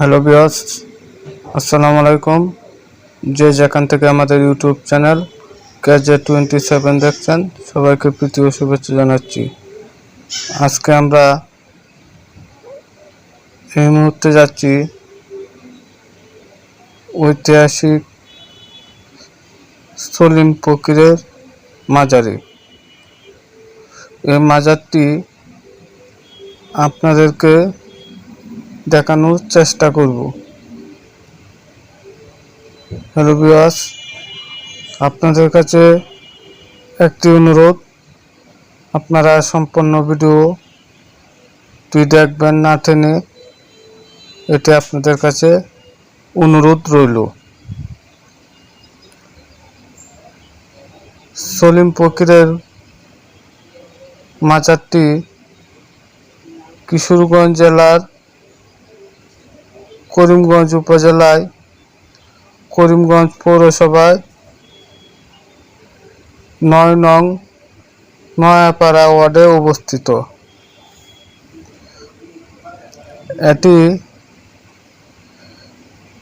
Hello বিয়স আসসালামু আলাইকুম। যে যেখান থেকে আমাদের YouTube channel KJ twenty seven দেখছেন, সবাইকে প্রীতি ও শুভেচ্ছা জানাচ্ছি। আজকে আমরা এই মুহূর্তে যাচ্ছি ঐতিহাসিক সলিম ফকিরের মাজারে। এই মাজারটি আপনাদেরকে দেখানোর চেষ্টা করব। হ্যালো বিয়াস আপনাদের কাছে একটি অনুরোধ। আপনারা সম্পূর্ণ ভিডিওটি দেখবেন না টেনে, এটি আপনাদের কাছে অনুরোধ রইল। সলিম ফকিরের মাজারটি কিশোরগঞ্জ জেলার করিমগঞ্জ উপজেলায়, করিমগঞ্জ পৌরসভায়, নয় নং নয়াপাড়া ওয়ার্ডে অবস্থিত। এটি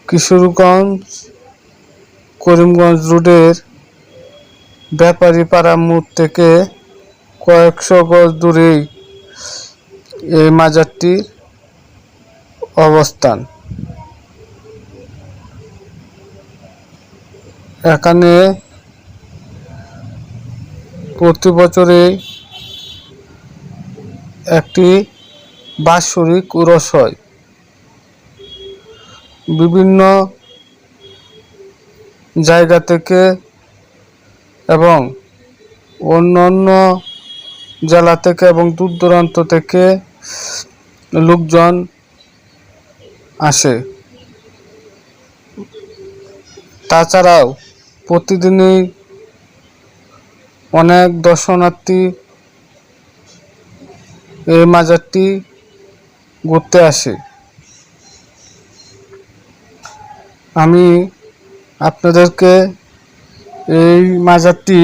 কিশোরগঞ্জ, করিমগঞ্জ রোডের ব্যাপারীপাড়া মোড় থেকে কয়েকশো গজ দূরেই এই মাজারটির অবস্থান। এখানে প্রতি বছরে একটি বাৎসরিক উরস হয়। বিভিন্ন জায়গা থেকে এবং অন্যান্য জেলা থেকে এবং দূর দূরান্ত থেকে লোকজন আসে। তাছাড়াও প্রতিদিনই অনেক দর্শনার্থী এই মাজারটি ঘুরতে আসে। আমি আপনাদেরকে এই মাজারটি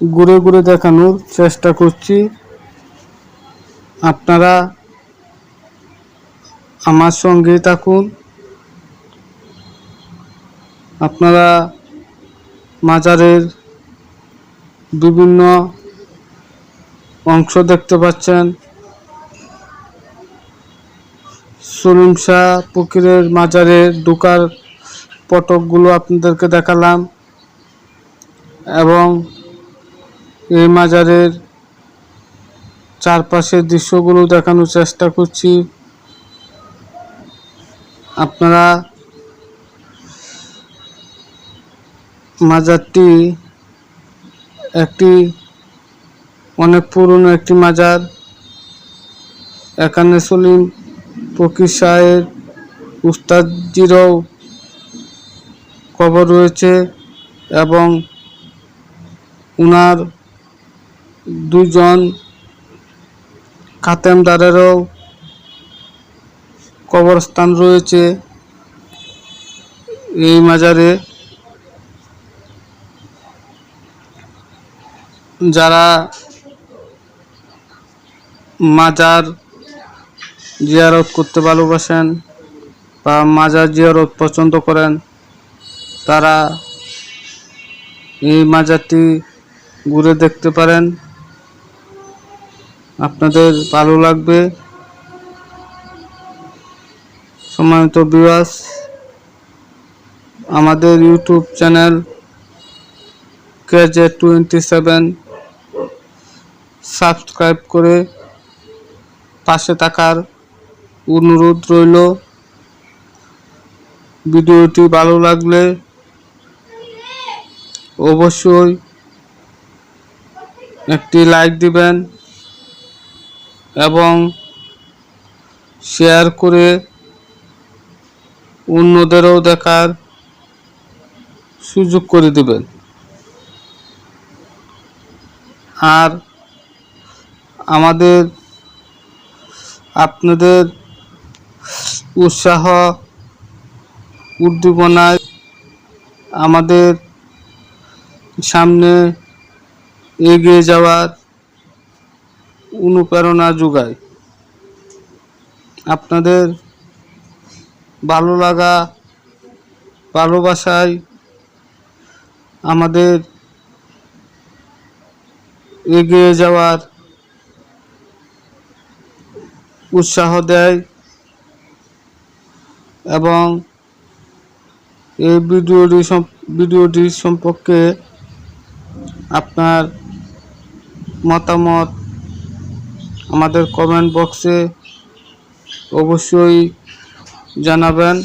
ঘুরে ঘুরে দেখানোর চেষ্টা করছি। আপনারা আমার সঙ্গে থাকুন। আপনারা মাজারের বিভিন্ন অংশ দেখতে পাচ্ছেন। সলিম শাহ ফকিরের মাজারের ঢোকার পটকগুলো আপনাদেরকে দেখালাম এবং এই মাজারের চারপাশের দৃশ্যগুলো দেখানোর চেষ্টা করছি। আপনারা মাজারটি একটি অনেক পুরনো একটি মাজার। এখানে সলিম ফকির শাহের উস্তাদজিরও কবর রয়েছে এবং উনার দুজন খাতেমদারেরও কবরস্থান রয়েছে এই মাজারে। যারা মাজার জিয়ারত করতে ভালোবাসেন বা মাজার জিয়ারত পছন্দ করেন, তারা এই মাজারটি ঘুরে দেখতে পারেন। আপনাদের ভালো লাগবে। সময়ত বিবাস আমাদের YouTube channel KJ twenty seven subscribe করে পাশে থাকার অনুরোধ রইল। ভিডিওটি ভালো লাগলে অবশ্যই একটি লাইক দিবেন এবং শেয়ার করে অন্যদেরও দেখার সুযোগ করে দিবেন। আর আমাদের আপনাদের উৎসাহ, উদ্দীপনায় আমাদের সামনে এগিয়ে যাওয়ার অনুপ্রেরণা যোগায়। আপনাদের ভালো লাগা, ভালোবাসায় আমাদের এগিয়ে যাওয়ার উৎসাহ দেয় এবং এই ভিডিওটি ভিডিওটি সম্পর্কে আপনার মতামত আমাদের কমেন্ট বক্সে অবশ্যই জানাবেন।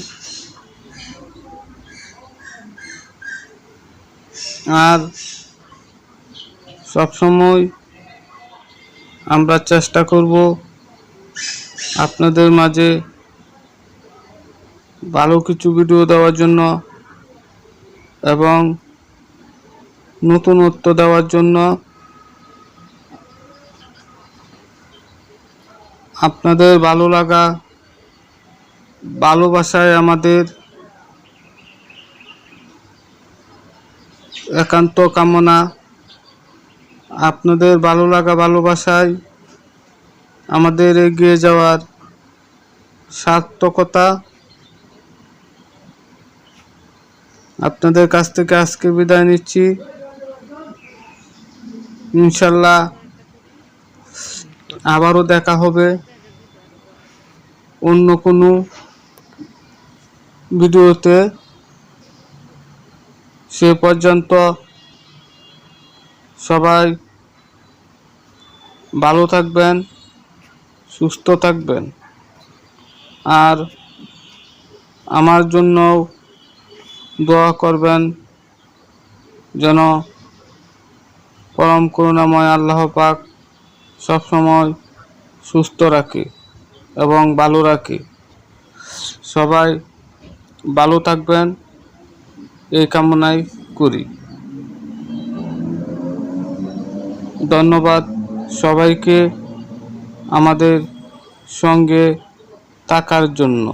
আর সবসময় আমরা চেষ্টা করব আপনাদের মাঝে ভালো কিছু ভিডিও দেওয়ার জন্য এবং নতুনত্ব দেওয়ার জন্য আপনাদের ভালো লাগা, ভালোবাসায় আমাদের একান্ত কামনা। আপনাদের ভালো লাগা, ভালোবাসায় আমাদের এগিয়ে যাওয়ার সার্থকতা আপনাদের কাছ থেকে আজকে বিদায় নিচ্ছি। ইনশাল্লাহ আবারও দেখা হবে অন্য কোনো ভিডিওতে। সে পর্যন্ত সবাই ভালো থাকবেন। সুস্থ থাকবেন। আর আমার জন্য দোয়া করবেন যেন পরম করুণাময় আল্লাহ পাক সবসময় সুস্থ রাখে এবং ভালো রাখে। সবাই ভালো থাকবেন, এই কামনাই করি। ধন্যবাদ সবাইকে। আমাদের সঙ্গে থাকার জন্য।